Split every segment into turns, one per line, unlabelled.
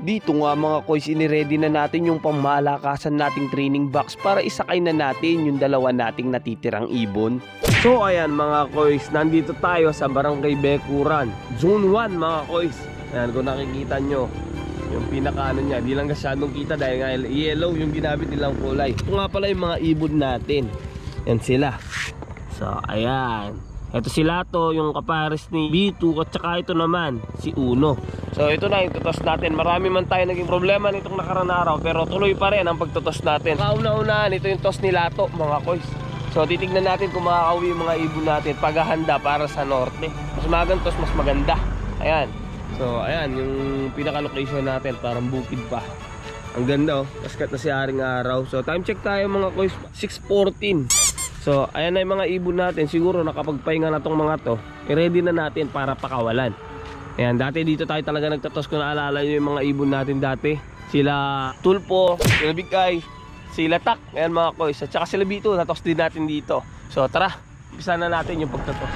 Dito nga mga koys, iniready na natin yung pangmalakasan nating training box para isakay na natin yung dalawa nating natitirang ibon. So ayan mga koys, nandito tayo sa Barangay Bekuran, Zone 1 mga koys. Ayan kung nakikita nyo, yung pinaka ano niya, di lang masyadong kita dahil nga yellow yung ginamit nilang kulay. Ito nga pala yung mga ibon natin. Yan sila. So ayan. Ito si Lato, yung kapares ni B2 at saka ito naman, si Uno. So ito na yung tutos natin. Marami man tayo naging problema nitong nakarang araw pero tuloy pa rin ang pagtutos natin. Kauna-unahan, ito yung tos ni Lato mga koys. So titignan natin kung makakauwi yung mga ibon natin paghahanda para sa norte. Mas magantos, mas maganda. Ayan. So ayan, yung pinaka-location natin parang bukid pa. Ang ganda oh, kaskat na si Haring Araw. So time check tayo mga koys, 6.14. So, ayan na yung mga ibon natin. Siguro nakapagpahinga na tong mga to. I-ready na natin para pakawalan. Ayan, dati dito tayo talaga nagtatos kung naalala nyo yung mga ibon natin dati. Sila Tulpo, sila Bigay, sila Tak. Ayan mga koys. At saka sila Bito, natos din natin dito. So, tara. Umpisa na natin yung pagtatos.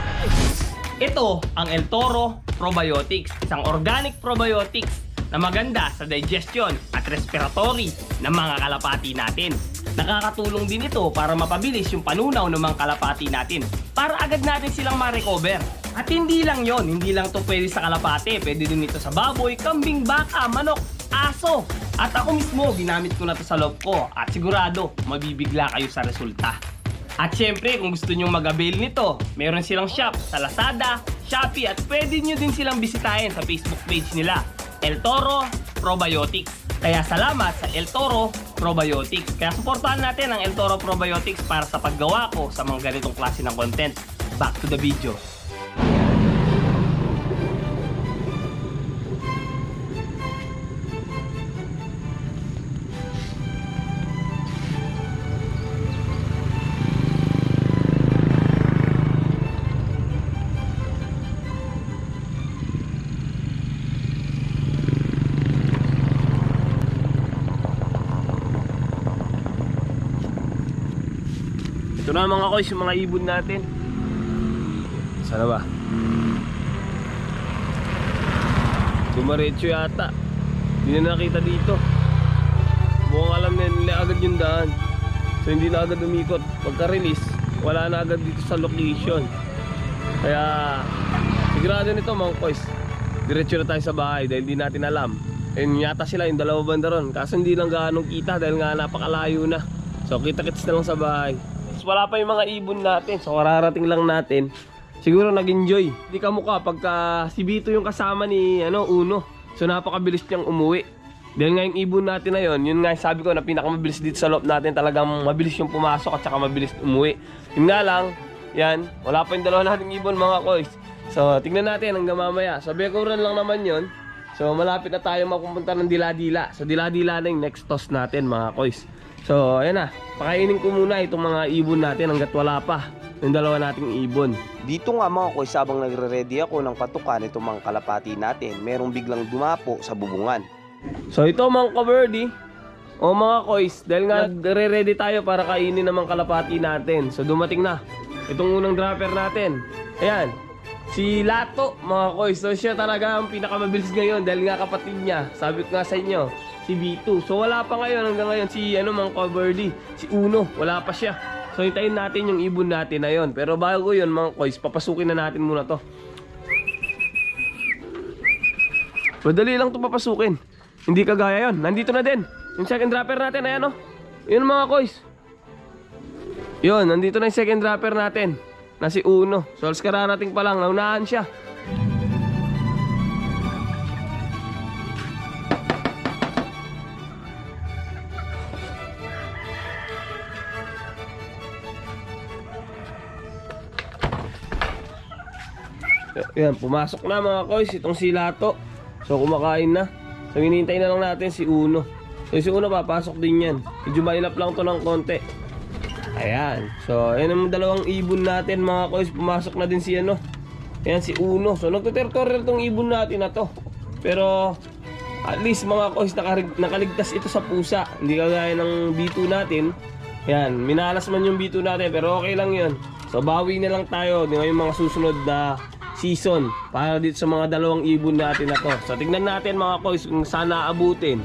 Ito ang El Toro Probiotics, isang organic probiotics na maganda sa digestion at respiratory ng mga kalapati natin. Nakakatulong din ito para mapabilis yung panunaw ng mga kalapati natin para agad natin silang ma-recover. At hindi lang yon, hindi lang to pwede sa kalapati, pwede din ito sa baboy, kambing, baka, manok, aso. At ako mismo, ginamit ko na to sa loob ko at sigurado mabibigla kayo sa resulta. At syempre, kung gusto nyong mag-avail nito, meron silang shop sa Lazada, Shopee at pwede nyo din silang bisitahin sa Facebook page nila, El Toro Probiotics. Kaya salamat sa El Toro Probiotics. Kaya suportahan natin ang El Toro Probiotics para sa paggawa ko sa mga ganitong klase ng content. Back to the video.
Ito na mga koys, yung mga ibon natin. Sana ba? Dumaretso yata. Hindi na nakita dito. Mukhang alam na nila agad yung daan. So hindi na agad umikot. Pagka-release, wala na agad dito sa location. Kaya, sigurado nito mga koys. Diretso na tayo sa bahay dahil hindi natin alam. Ayun yata sila yung dalawa banda ron. Kaso hindi lang gaanong kita dahil nga napakalayo na. So kita-kits na lang sa bahay. Wala pa yung mga ibon natin. So kararating lang natin. Siguro nag-enjoy. Hindi ka mukha pagka si Vito yung kasama ni ano, Uno. So napakabilis niyang umuwi. Dahil nga yung ibon natin na yun, yun nga sabi ko na pinakamabilis dito sa loob natin. Talagang mabilis yung pumasok at saka mabilis umuwi. Yun nga lang, yan, wala pa yung dalawa nating ibon mga koys. So tingnan natin hanggang mamaya. So Bekuran lang naman yun. So malapit na tayo mapupunta ng Dila-Dila. So Dila-Dila na yung next toss natin mga koys. So ayan na, pakainin ko muna itong mga ibon natin hanggat wala pa. Yung dalawa nating ibon.
Dito nga mga koy, sabang nagre-ready ako ng patukan itong mga kalapati natin, merong biglang dumapo sa bubungan.
So ito mga kaberdi, o mga koys, dahil nga nagre-ready tayo para kainin naman kalapati natin. So dumating na itong unang dropper natin. Ayan, si Lato mga koys. So siya talaga ang pinakamabilis ngayon dahil nga kapatid niya. Sabi ko nga sa inyo, si B2. So wala pa ngayon hanggang ngayon si ano mga kaberdi, si Uno, wala pa siya. So hintayin natin yung ibon natin na yon. Pero bago yun mga koys, papasukin na natin muna to. Madali lang to papasukin. Hindi kagaya yon. Nandito na din. Yung second dropper natin, ayan o. Yun mga koys. Yun, nandito na yung second dropper natin. Na si Uno. So, alas kararating pa lang. Naunahan siya. Yan, pumasok na mga koys. Itong si Lato. So, kumakain na. So, hinihintay na lang natin si Uno. So, si Uno papasok din yan. Medyo mailap lang to ng konti. Ayan. So, ayan ang dalawang ibon natin mga koys. Pumasok na din si ano. Ayan si Uno. So, nagtutertorial tong ibon natin na to. Pero, at least mga nakarig- nakaligtas ito sa pusa. Hindi kagaya ng B2 natin. Ayan, minalas man yung B2 natin. Pero okay lang yun. So, bawi na lang tayo. Di yung mga susunod na season para dito sa mga dalawang ibon natin na to. So tignan natin mga koys kung sana abutin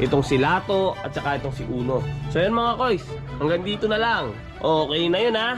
itong si Lato at saka itong si Uno. So yun mga koys, hanggang dito na lang. Okay na yun ha.